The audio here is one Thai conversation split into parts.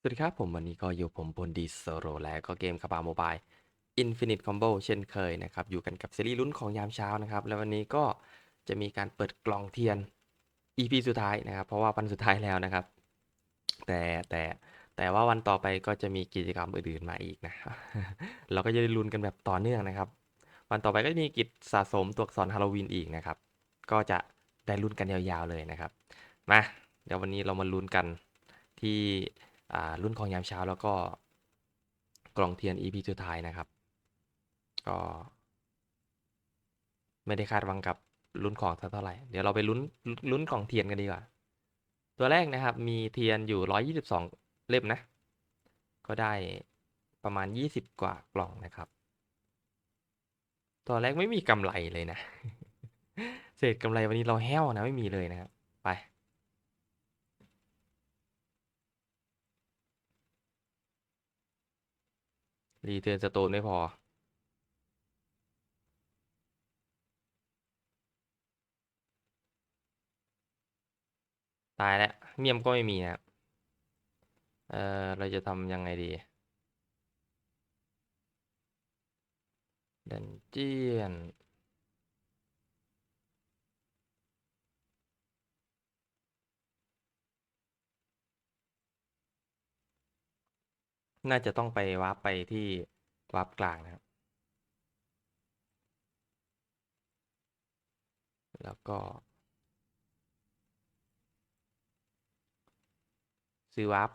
สวัสดีครับ ผมวันนี้ก็อยู่ผมบนดีโซโรและก็เกมคาบาโมบาย Infinite Combo เช่นเคยนะครับ อยู่กันกับซีรีส์ลุ้นของยามเช้านะครับ แล้ววันนี้ก็จะมีการเปิดกล่องเทียน EP สุดท้ายนะครับ เพราะว่าวันสุดท้ายแล้วนะครับ แต่แต่แต่ว่าวันต่อไปก็จะมีกิจกรรมอื่นๆมาอีกนะ เราก็จะได้ลุ้นกันแบบต่อเนื่องนะครับ วันต่อไปก็จะมีกิจสะสมตัวอักษรฮาโลวีนอีกนะครับ ก็จะได้ลุ้นกันยาวๆเลยนะครับ มาเดี๋ยววันนี้เรามาลุ้นกันที่ รุ่นของยามเช้าแล้วก็กล่องเทียน EP สุดท้ายนะครับ ก็ ไม่ได้คาดหวังกับลุ้นของเท่าไหร่ เดี๋ยวเราไปลุ้นลุ้นกล่องเทียนกันดีกว่า ตัวแรกนะครับ มีเทียนอยู่ 122 เล่มนะ ก็ได้ประมาณ 20 กว่ากล่องนะครับตัวแรกไม่มีกำไรเลยนะ เศษกำไรวันนี้เราแห้วนะไม่มีเลยนะครับ ไป รีเทิร์นสโตนไม่พอ ตายแล้วเมียมก็ไม่มีนะครับเออเราจะทำยังไงดีดันเจียน น่าจะต้องไปวาร์ปไปที่วาร์ปกลางนะครับ แล้วก็ ซื้อวาร์ป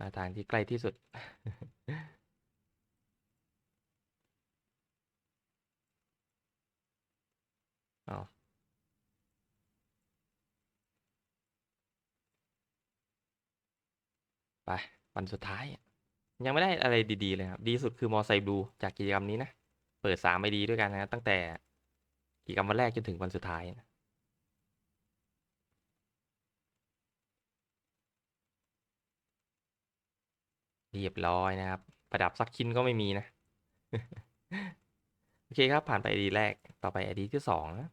มาทางที่ใกล้ที่สุด ไปวันสุดท้าย ยังไม่ได้อะไรดีๆเลยครับ ดีสุดคือมอไซค์บลูจากกิจกรรมนี้นะ เปิดสามไอดีด้วยกันนะตั้งแต่กิจกรรมวันแรกจนถึงวันสุดท้ายนะเรียบร้อยนะครับ ประดับสักชิ้นก็ไม่มีนะ โอเคครับผ่านไปไอดีแรกต่อไปไอดีที่สองนะ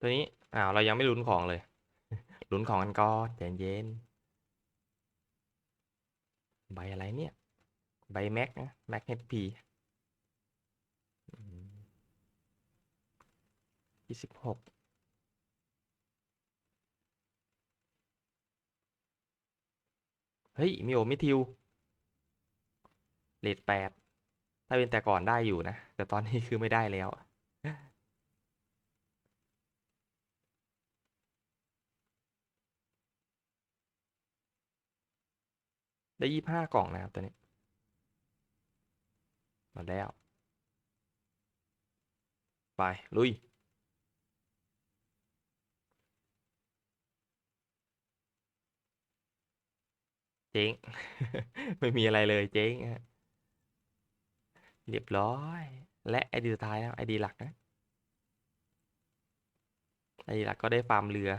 ตัวนี้ อ้าว เรายังไม่ลุ้นของเลย ลุ้นของกันก่อนใจเย็น ใบอะไรเนี่ย ใบแม็กนะ แม็กเฮดพียี่สิบหกเฮ้ย มีโอมิทิวเลทแปดถ้าเป็นแต่ก่อนได้อยู่นะ แต่ตอนนี้คือไม่ได้แล้ว ได้ยี่ห้ากล่องนะครับตัวนี้ มาแล้ว ไป ลุย เจ๊ง ไม่มีอะไรเลยเจ๊งฮะเรียบร้อย และไอดีสุดท้ายนะไอดีหลักนะไอดีหลักก็ได้ฟาร์มเรือ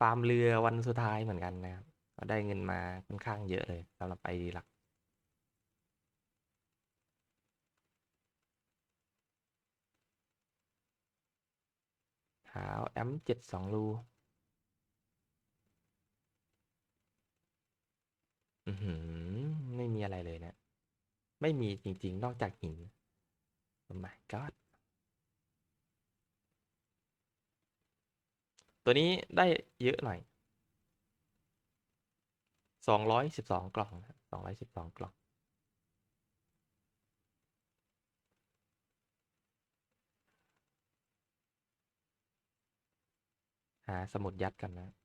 ฟาร์มเรือวันสุดท้ายเหมือนกันนะครับ ก็ได้เงินมาค่อนข้างเยอะเลยสำหรับไอดีหลัก หาแอมเจ็ดสองรูอือหือ ไม่มีอะไรเลยนะ ไม่มีจริง ๆ นอกจากหิน โอ้ my god ตัวนี้ได้เยอะหน่อย สองร้อยสิบสองกล่องสองร้อยสิบสองกล่อง หาสมุดยัดกันนะ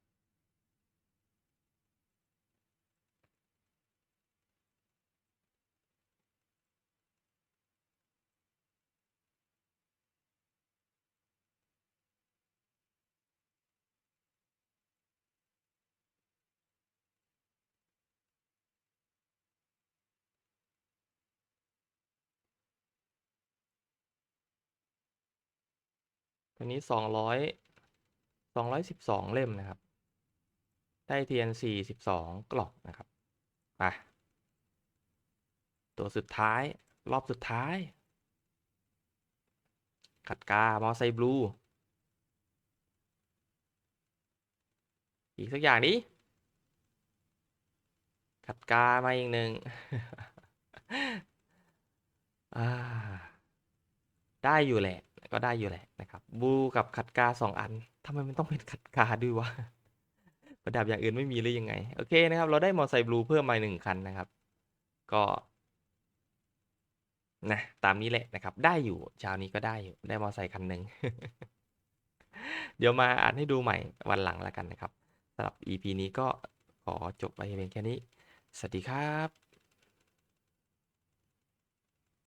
ตัวนี้สองร้อยสองร้อยสิบสองเล่มนะครับ ได้เทียนสี่สิบสองกล่องนะครับไปตัวสุดท้ายรอบสุดท้ายขัดกามอไซบลู อีกสักอย่างดิขัดกามาอีกหนึ่ง ได้อยู่แหละ ก็ได้อยู่แหละนะครับ บูกับขัดกาสองอันทำไมมันต้องเป็นขัดกาด้วยวะประดับอย่างอื่นไม่มีหรือยังไง โอเคนะครับ เราได้มอไซค์บลูเพิ่มมาหนึ่งคันนะครับ ก็นะตามนี้แหละนะครับ ได้อยู่เช้านี้ก็ได้อยู่ได้มอไซค์คันหนึ่งเดี๋ยวมาอ่านให้ดูใหม่วันหลังแล้วกันนะครับสำหรับ EP นี้ก็ขอจบไปเพียงแค่นี้ สวัสดีครับ